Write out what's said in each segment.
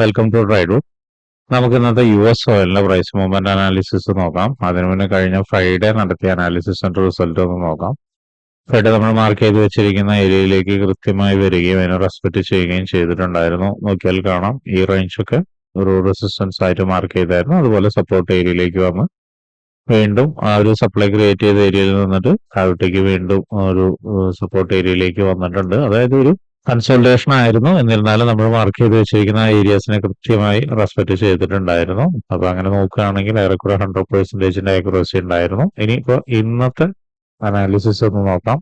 Welcome to trade നമുക്ക് ഇന്നത്തെ U S ഓയിലിന്റെ പ്രൈസ് മൂവ്മെന്റ് അനാലിസിസ് നോക്കാം. അതിനു മുന്നേ കഴിഞ്ഞ ഫ്രൈഡേ നടത്തിയ അനാലിസിസിന്റെ റിസൾട്ട് ഒന്ന് നോക്കാം. ഫ്രൈഡേ നമ്മൾ മാർക്ക് ചെയ്ത് വെച്ചിരിക്കുന്ന ഏരിയയിലേക്ക് കൃത്യമായി വരികയും അതിനെ റെസ്പെക്ട് ചെയ്യുകയും ചെയ്തിട്ടുണ്ടായിരുന്നു. നോക്കിയാൽ കാണാം. ഈ റേഞ്ച് ഒക്കെ ഒരു റെസിസ്റ്റൻസ് ആയിട്ട് മാർക്ക് ചെയ്തായിരുന്നു. അതുപോലെ സപ്പോർട്ട് ഏരിയയിലേക്ക് വന്ന് വീണ്ടും ആ ഒരു സപ്ലൈ ക്രിയേറ്റ് ചെയ്ത ഏരിയയിൽ നിന്നിട്ട് താഴോട്ടേക്ക് വീണ്ടും ഒരു സപ്പോർട്ട് ഏരിയയിലേക്ക് വന്നിട്ടുണ്ട്. അതായത് ഒരു കൺസൾട്ടേഷൻ ആയിരുന്നു എന്നിരുന്നാലും നമ്മൾ മാർക്ക് ചെയ്ത് വെച്ചിരിക്കുന്ന ഏരിയാസിനെ കൃത്യമായി റെസ്പെക്ട് ചെയ്തിട്ടുണ്ടായിരുന്നു. അപ്പൊ അങ്ങനെ നോക്കുകയാണെങ്കിൽ ഏറെക്കുറെ ഹൺഡ്രഡ് പെർസെന്റേജിന്റെ ആക്യുറസി ഉണ്ടായിരുന്നു. ഇനിയിപ്പോ ഇന്നത്തെ അനാലിസിസ് ഒന്ന് നോക്കാം.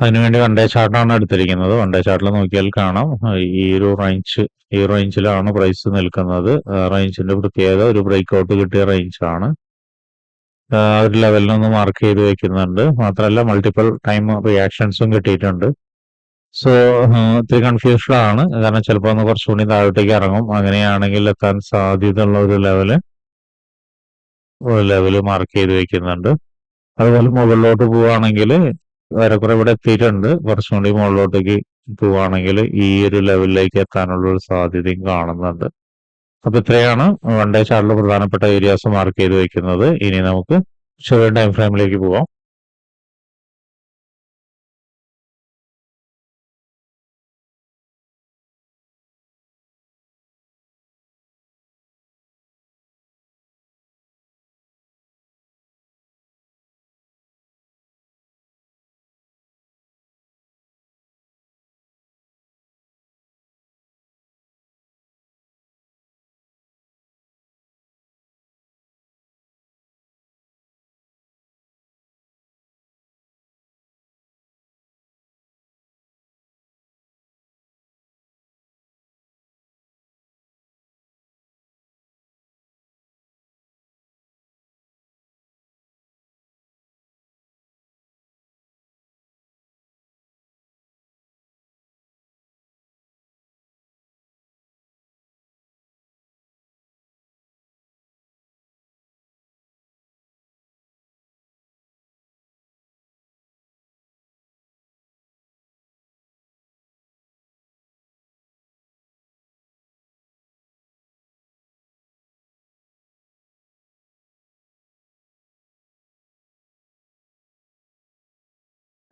അതിനുവേണ്ടി വൺ ഡേ ചാർട്ടാണ് എടുത്തിരിക്കുന്നത്. വൺ ഡേ ചാർട്ടിൽ നോക്കിയാൽ കാണാം. ഈ ഒരു റേഞ്ച് ഈ റേഞ്ചിലാണ് പ്രൈസ് നിൽക്കുന്നത്. റേഞ്ചിന്റെ പ്രത്യേകത ഒരു ബ്രേക്ക് ഔട്ട് കിട്ടിയ റേഞ്ചാണ് ഒരു ലെവലിൽ നിന്ന് മാർക്ക് ചെയ്ത് വെക്കുന്നുണ്ട്. മാത്രമല്ല മൾട്ടിപ്പിൾ ടൈം റിയാക്ഷൻസും കിട്ടിയിട്ടുണ്ട്. സോ ഇത്തിരി കൺഫ്യൂഷഡ് ആണ്. കാരണം ചിലപ്പോൾ ഒന്ന് കുറച്ചുകൂടി താഴോട്ടേക്ക് ഇറങ്ങും. അങ്ങനെയാണെങ്കിൽ എത്താൻ സാധ്യതയുള്ള ഒരു ലെവൽ ലെവൽ മാർക്ക് ചെയ്ത് വെക്കുന്നുണ്ട്. അതുപോലെ മുകളിലോട്ട് പോവുകയാണെങ്കിൽ ഏറെക്കുറെ ഇവിടെ എത്തിയിട്ടുണ്ട്. കുറച്ചും കൂടി മുകളിലോട്ടേക്ക് പോവുകയാണെങ്കിൽ ഈ ഒരു ലെവലിലേക്ക് എത്താനുള്ള ഒരു സാധ്യതയും കാണുന്നുണ്ട്. അപ്പൊ ഇത്രയാണ് വൺ ഡേ ചാർട്ടിൽ പ്രധാനപ്പെട്ട ഏരിയാസ് മാർക്ക് ചെയ്ത് വെക്കുന്നത്. ഇനി നമുക്ക് ചെറിയ ടൈം ഫ്രെയിമിലേക്ക് പോവാം.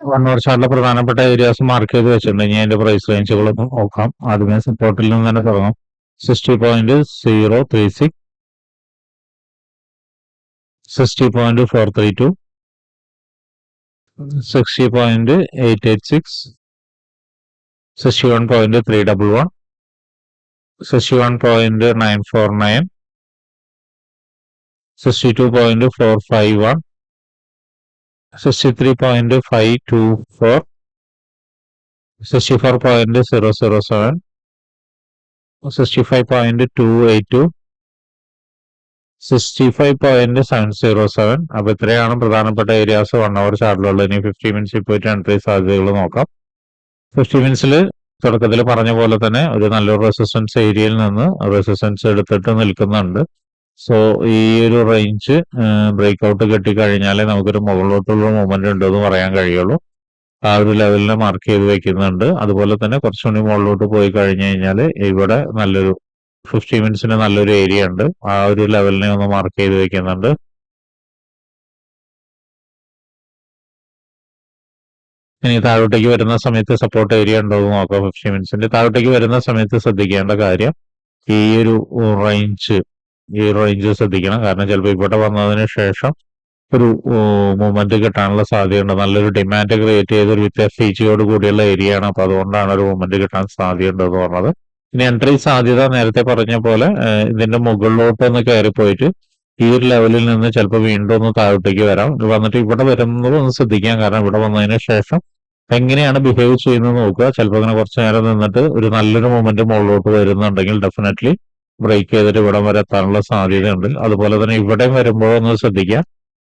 അവർ ചാർട്ടിലെ പ്രധാനപ്പെട്ട ഏരിയാസ് മാർക്ക് ചെയ്ത് വെച്ചിട്ടുണ്ട്. ഇനി അതിന്റെ പ്രൈസ് റേഞ്ചുകളൊന്നും നോക്കാം. ആദ്യമേ സപ്പോർട്ടിൽ നിന്ന് തന്നെ തുടങ്ങാം. Sixty point zero three six sixty point four three two sixty point eight eight six sixty one point three double one sixty one point nine four nine sixty two point four five one sixty point five two four sixty four point zero zero seven sixty five point two eight two sixty five point seven zero seven അപ്പൊ ഇത്രയാണ് പ്രധാനപ്പെട്ട areas one hour ചാർട്ടിലുള്ളത് ഇനി fifty മിനിറ്റ്സിൽ പോയിട്ട് entry സാധ്യതകൾ നോക്കാം. Fifty മിനിറ്റ്സിൽ തുടക്കത്തിൽ പറഞ്ഞ പോലെ തന്നെ ഒരു നല്ലൊരു റെസിസ്റ്റൻസ് ഏരിയയിൽ നിന്ന് റെസിസ്റ്റൻസ് എടുത്തിട്ട് നിൽക്കുന്നുണ്ട്. സോ ഈ ഒരു റേഞ്ച് ബ്രേക്ക് ഔട്ട് കിട്ടിക്കഴിഞ്ഞാലേ നമുക്കൊരു മുകളിലോട്ടുള്ള മൂവ്മെന്റ് ഉണ്ടോ എന്ന് പറയാൻ കഴിയുള്ളൂ. ആ ഒരു ലെവലിനെ മാർക്ക് ചെയ്ത് വെക്കുന്നുണ്ട്. അതുപോലെ തന്നെ കുറച്ചുകൂടി മുകളിലോട്ട് പോയി കഴിഞ്ഞു കഴിഞ്ഞാൽ ഇവിടെ നല്ലൊരു ഫിഫ്റ്റി മിനിറ്റ്സിന് നല്ലൊരു ഏരിയ ഉണ്ട്. ആ ഒരു ലെവലിനെ ഒന്ന് മാർക്ക് ചെയ്ത് വെക്കുന്നുണ്ട്. ഇനി താഴോട്ടേക്ക് വരുന്ന സമയത്ത് സപ്പോർട്ട് ഏരിയ ഉണ്ടോ എന്ന് നോക്കാം ഫിഫ്റ്റി മിനിറ്റ്സിന്റെ താഴോട്ടേക്ക് വരുന്ന സമയത്ത് ശ്രദ്ധിക്കേണ്ട കാര്യം ഈ ഒരു റേഞ്ച് ഈ റേഞ്ച് ശ്രദ്ധിക്കണം. കാരണം ചിലപ്പോൾ ഇവിടെ വന്നതിന് ശേഷം ഒരു മൂവ്മെന്റ് കിട്ടാനുള്ള സാധ്യതയുണ്ട്. നല്ലൊരു ഡിമാൻഡ് ക്രിയേറ്റ് ചെയ്ത ഒരു വിത്ത് ജിയോട് കൂടിയുള്ള ഏരിയ ആണ്. അപ്പൊ അതുകൊണ്ടാണ് ഒരു മൂവ്മെന്റ് കിട്ടാൻ സാധ്യതയുണ്ട് എന്ന് പറഞ്ഞത്. ഇനി എൻട്രി സാധ്യത നേരത്തെ പറഞ്ഞ പോലെ ഇതിന്റെ മുകളിലോട്ട് ഒന്ന് കയറി പോയിട്ട് ഈ ഒരു ലെവലിൽ നിന്ന് ചിലപ്പോൾ വീണ്ടും ഒന്ന് താഴോട്ടേക്ക് വരാം. വന്നിട്ട് ഇവിടെ വരുന്നത് ഒന്ന് ശ്രദ്ധിക്കാം. കാരണം ഇവിടെ വന്നതിന് ശേഷം എങ്ങനെയാണ് ബിഹേവ് ചെയ്യുന്നത് നോക്കുക. ചിലപ്പോൾ അങ്ങനെ കുറച്ച് നേരം നിന്നിട്ട് ഒരു നല്ലൊരു മൊമെന്റ് മുകളിലോട്ട് വരുന്നുണ്ടെങ്കിൽ ഡെഫിനറ്റ്ലി ബ്രേക്ക് ചെയ്തിട്ട് ഇവിടം വരെ എത്താനുള്ള സാധ്യതയുണ്ട്. അതുപോലെ തന്നെ ഇവിടെ വരുമ്പോഴൊന്ന് ശ്രദ്ധിക്കുക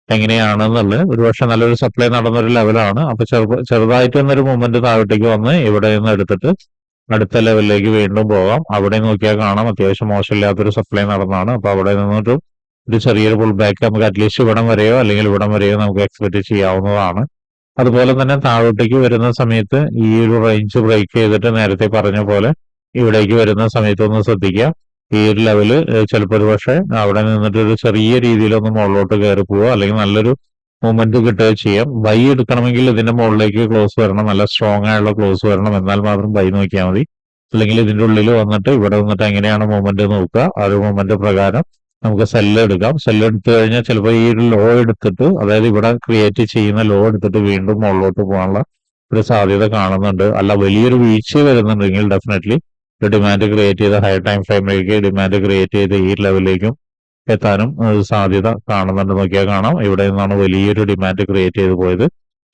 എങ്ങനെയാണെന്നുള്ളത്. ഒരുപക്ഷെ നല്ലൊരു സപ്ലൈ നടന്നൊരു ലെവലാണ് അപ്പൊ ചെറു ചെറുതായിട്ട് എന്നൊരു മൂവ്മെന്റ് താഴോട്ടേക്ക് വന്ന് ഇവിടെ നിന്ന് എടുത്തിട്ട് അടുത്ത ലെവലിലേക്ക് വീണ്ടും പോകാം. അവിടെ നോക്കിയാൽ കാണാം അത്യാവശ്യം മോശമില്ലാത്തൊരു സപ്ലൈ നടന്നാണ് അപ്പൊ അവിടെ നിന്നിട്ട് ഒരു ചെറിയൊരു പുൾ ബാക്ക് നമുക്ക് അറ്റ്ലീസ്റ്റ് ഇവിടം വരെയോ അല്ലെങ്കിൽ ഇവിടം വരെയോ നമുക്ക് എക്സ്പെക്ട് ചെയ്യാവുന്നതാണ്. അതുപോലെ തന്നെ താഴോട്ടേക്ക് വരുന്ന സമയത്ത് ഈ ഒരു റേഞ്ച് ബ്രേക്ക് ചെയ്തിട്ട് നേരത്തെ പറഞ്ഞ പോലെ ഇവിടേക്ക് വരുന്ന സമയത്ത് ഒന്ന് ശ്രദ്ധിക്കുക ഈ ഒരു ലെവൽ ചിലപ്പോൾ ഒരു പക്ഷേ അവിടെ നിന്നിട്ട് ഒരു ചെറിയ രീതിയിലൊന്ന് മുകളിലോട്ട് കയറി പോവുക അല്ലെങ്കിൽ നല്ലൊരു മൂവ്മെന്റ് കിട്ടുകയോ ചെയ്യാം. ബൈ എടുക്കണമെങ്കിൽ ഇതിന്റെ മുകളിലേക്ക് ക്ലോസ് വരണം നല്ല സ്ട്രോങ് ആയുള്ള ക്ലോസ് വരണം. എന്നാൽ മാത്രം ബൈ നോക്കിയാൽ മതി. അല്ലെങ്കിൽ ഇതിന്റെ ഉള്ളിൽ വന്നിട്ട് ഇവിടെ വന്നിട്ട് എങ്ങനെയാണ് മൂവ്മെന്റ് നോക്കുക ആ ഒരു മൂവ്മെന്റ് പ്രകാരം നമുക്ക് സെല്ല് എടുക്കാം. സെല്ല് എടുത്തു കഴിഞ്ഞാൽ ചിലപ്പോൾ ഈ ഒരു ലോ എടുത്തിട്ട് അതായത് ഇവിടെ ക്രിയേറ്റ് ചെയ്യുന്ന ലോ എടുത്തിട്ട് വീണ്ടും മുകളിലോട്ട് പോകാനുള്ള ഒരു സാധ്യത കാണുന്നുണ്ട്. അല്ല വലിയൊരു വീഴ്ച വരുന്നുണ്ടെങ്കിൽ ഡെഫിനറ്റ്ലി ഡിമാൻഡ് ക്രിയേറ്റ് ചെയ്ത ഹയർ ടൈം ഫ്രെയിമിലേക്ക് ഡിമാൻഡ് ക്രിയേറ്റ് ചെയ്ത് ഈ ലെവലിലേക്കും എത്താനും സാധ്യത കാണുന്നുണ്ട്. നോക്കിയാൽ കാണാം. ഇവിടെ നിന്നാണ് വലിയൊരു ഡിമാൻഡ് ക്രിയേറ്റ് ചെയ്ത് പോയത്.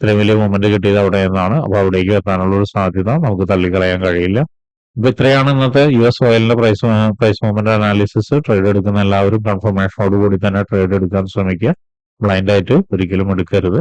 ഇത്രയും വലിയ മൂവ്മെന്റ് കിട്ടിയത് അവിടെ നിന്നാണ്. അപ്പൊ അവിടേക്ക് എത്താനുള്ള ഒരു സാധ്യത നമുക്ക് തള്ളിക്കളയാൻ കഴിയില്ല. അപ്പൊ ഇത്രയാണ് ഇന്നത്തെ U S ഓയിലിന്റെ price price movement analysis trade എടുക്കുന്ന എല്ലാവരും കൺഫർമേഷനോട് കൂടി തന്നെ ട്രേഡ് എടുക്കാൻ ശ്രമിക്കുക. ബ്ലൈൻഡ് ആയിട്ട് ഒരിക്കലും എടുക്കരുത്.